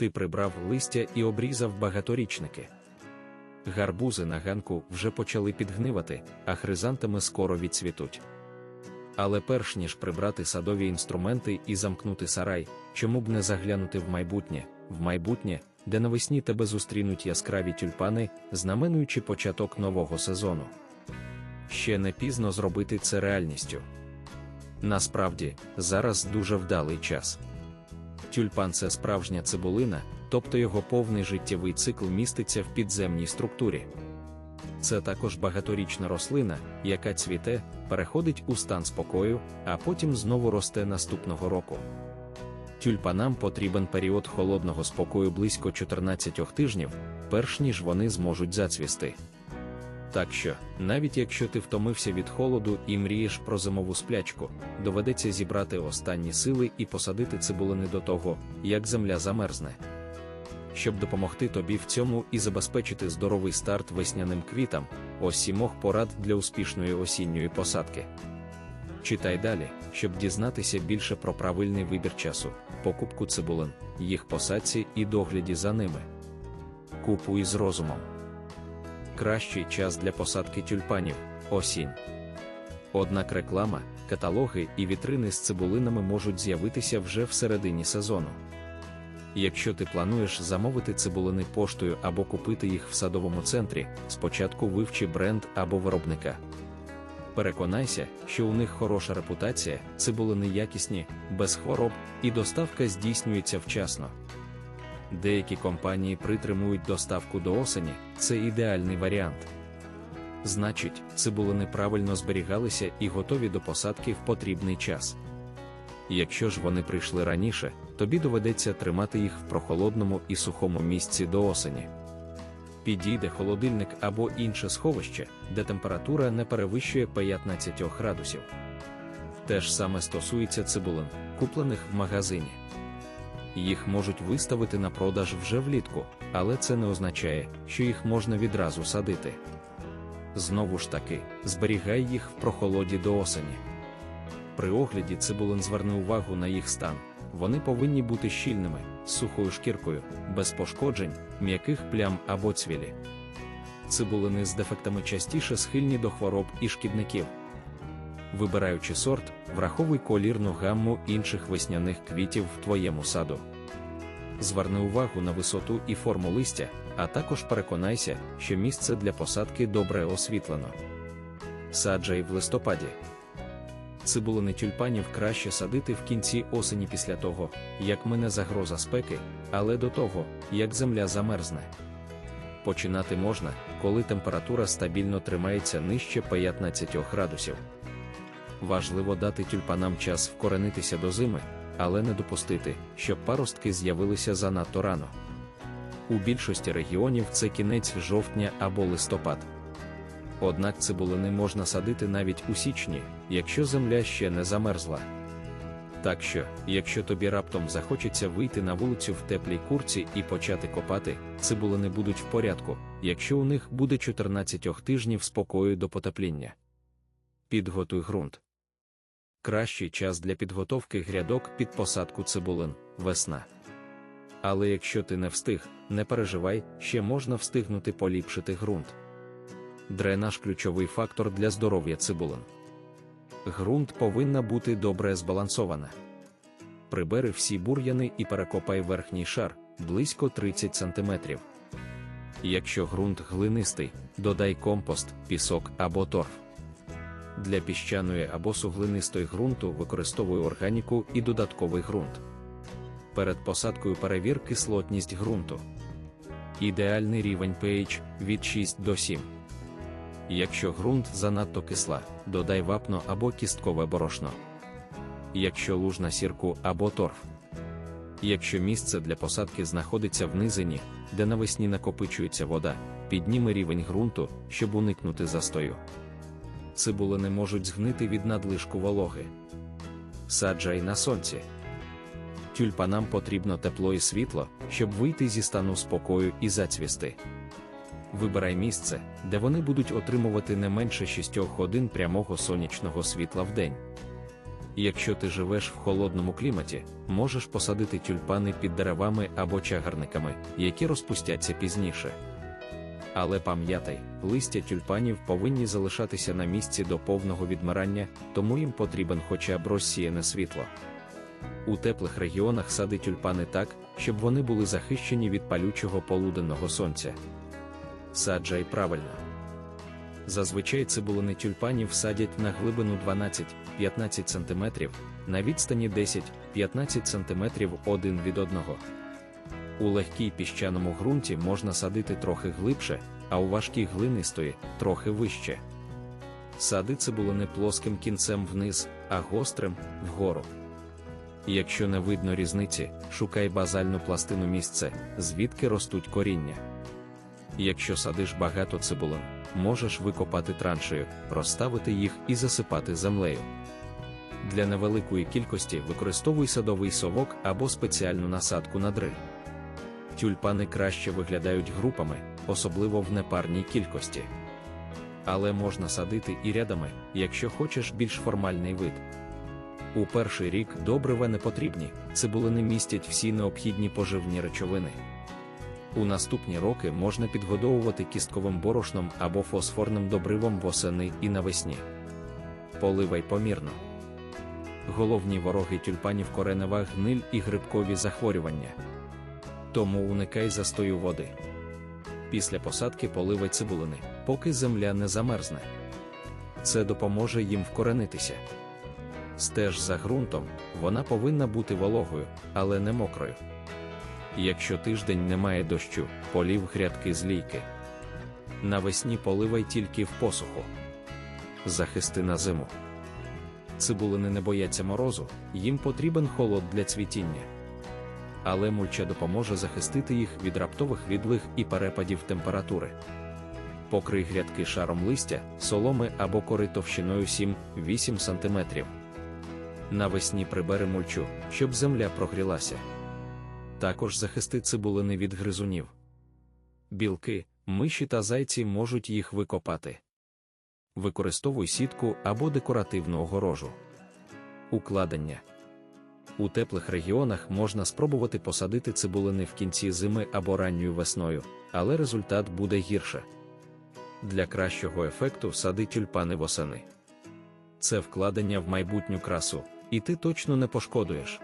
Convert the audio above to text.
Ти прибрав листя і обрізав багаторічники. Гарбузи на ганку вже почали підгнивати, а хризантами скоро відцвітуть. Але перш ніж прибрати садові інструменти і замкнути сарай, чому б не заглянути в майбутнє, в майбутнє, де навесні тебе зустрінуть яскраві тюльпани, знаменуючи початок нового сезону. Ще не пізно зробити це реальністю. Насправді, зараз дуже вдалий час. Тюльпан це справжня цибулина, тобто його повний життєвий цикл міститься в підземній структурі. Це також багаторічна рослина, яка цвіте, переходить у стан спокою, а потім знову росте наступного року. Тюльпанам потрібен період холодного спокою близько 14 тижнів, перш ніж вони зможуть зацвісти. Так що, навіть якщо ти втомився від холоду і мрієш про зимову сплячку, доведеться зібрати останні сили і посадити цибулини до того, як земля замерзне. Щоб допомогти тобі в цьому і забезпечити здоровий старт весняним квітам, ось сімох порад для успішної осінньої посадки. Читай далі, щоб дізнатися більше про правильний вибір часу, покупку цибулин, їх посадці і догляді за ними. Купуй з розумом. Кращий час для посадки тюльпанів осінь. Однак реклама, каталоги і вітрини з цибулинами можуть з'явитися вже в середині сезону. Якщо ти плануєш замовити цибулини поштою або купити їх в садовому центрі, спочатку вивчи бренд або виробника. Переконайся, що у них хороша репутація, цибулини якісні, без хвороб, і доставка здійснюється вчасно. Деякі компанії притримують доставку до осені, це ідеальний варіант. Значить, цибулини правильно зберігалися і готові до посадки в потрібний час. Якщо ж вони прийшли раніше, тобі доведеться тримати їх в прохолодному і сухому місці до осені. Підійде холодильник або інше сховище, де температура не перевищує 15 градусів. Те ж саме стосується цибулин, куплених в магазині. Їх можуть виставити на продаж вже влітку, але це не означає, що їх можна відразу садити. Знову ж таки, зберігай їх в прохолоді до осені. При огляді цибулин зверни увагу на їх стан. Вони повинні бути щільними, з сухою шкіркою, без пошкоджень, м'яких плям або цвілі. Цибулини з дефектами частіше схильні до хвороб і шкідників. Вибираючи сорт, враховуй колірну гамму інших весняних квітів в твоєму саду. Зверни увагу на висоту і форму листя, а також переконайся, що місце для посадки добре освітлено. Саджай в листопаді. Цибулини тюльпанів краще садити в кінці осені після того, як мине загроза спеки, але до того, як земля замерзне. Починати можна, коли температура стабільно тримається нижче 15 градусів. Важливо дати тюльпанам час вкоренитися до зими, але не допустити, щоб паростки з'явилися занадто рано. У більшості регіонів це кінець жовтня або листопад. Однак цибулини можна садити навіть у січні, якщо земля ще не замерзла. Так що, якщо тобі раптом захочеться вийти на вулицю в теплій курці і почати копати, цибулини будуть в порядку, якщо у них буде 14 тижнів спокою до потепління. Підготуй ґрунт. Кращий час для підготовки грядок під посадку цибулин весна. Але якщо ти не встиг, не переживай, ще можна встигнути поліпшити ґрунт. Дренаж ключовий фактор для здоров'я цибулин. Ґрунт повинна бути добре збалансована. Прибери всі бур'яни і перекопай верхній шар близько 30 см. Якщо ґрунт глинистий, додай компост, пісок або торф. Для піщаної або суглинистої ґрунту використовуй органіку і додатковий ґрунт. Перед посадкою перевір кислотність ґрунту. Ідеальний рівень pH від 6 до 7. Якщо ґрунт занадто кисла, додай вапно або кісткове борошно. Якщо лужна сірку або торф. Якщо місце для посадки знаходиться в низині, де навесні накопичується вода, підніми рівень ґрунту, щоб уникнути застою. Цибулини можуть згнити від надлишку вологи. Саджай на сонці. Тюльпанам потрібно тепло і світло, щоб вийти зі стану спокою і зацвісти. Вибирай місце, де вони будуть отримувати не менше 6 годин прямого сонячного світла в день. Якщо ти живеш в холодному кліматі, можеш посадити тюльпани під деревами або чагарниками, які розпустяться пізніше. Але пам'ятай, листя тюльпанів повинні залишатися на місці до повного відмирання, тому їм потрібен хоча б розсіяне світло. У теплих регіонах сади тюльпани так, щоб вони були захищені від палючого полуденного сонця. Саджай правильно. Зазвичай цибулини тюльпанів садять на глибину 12-15 см, на відстані 10-15 см один від одного. У легкій піщаному ґрунті можна садити трохи глибше, а у важкій глинистої трохи вище. Сади цибулини плоским кінцем вниз, а гострим вгору. Якщо не видно різниці, шукай базальну пластину місце, звідки ростуть коріння. Якщо садиш багато цибулин, можеш викопати траншею, розставити їх і засипати землею. Для невеликої кількості використовуй садовий совок або спеціальну насадку на дриль. Тюльпани краще виглядають групами, особливо в непарній кількості. Але можна садити і рядами, якщо хочеш більш формальний вид. У перший рік добрива не потрібні, цибулини містять всі необхідні поживні речовини. У наступні роки можна підгодовувати кістковим борошном або фосфорним добривом восени і навесні. Поливай помірно. Головні вороги тюльпанів коренева гниль і грибкові захворювання. Тому уникай застою води. Після посадки поливай цибулини, поки земля не замерзне. Це допоможе їм вкоренитися. Стеж за ґрунтом, вона повинна бути вологою, але не мокрою. Якщо тиждень немає дощу, полів грядки з лійки. Навесні поливай тільки в посуху. Захисти на зиму. Цибулини не бояться морозу, їм потрібен холод для цвітіння. Але мульча допоможе захистити їх від раптових відлиг і перепадів температури. Покрий грядки шаром листя, соломи або кори товщиною 7-8 см. Навесні прибери мульчу, щоб земля прогрілася. Також захисти цибулини від гризунів. Білки, миші та зайці можуть їх викопати. Використовуй сітку або декоративну огорожу. Укладення. У теплих регіонах можна спробувати посадити цибулини в кінці зими або ранньою весною, але результат буде гірше. Для кращого ефекту сади тюльпани восени. Це вкладення в майбутню красу, і ти точно не пошкодуєш.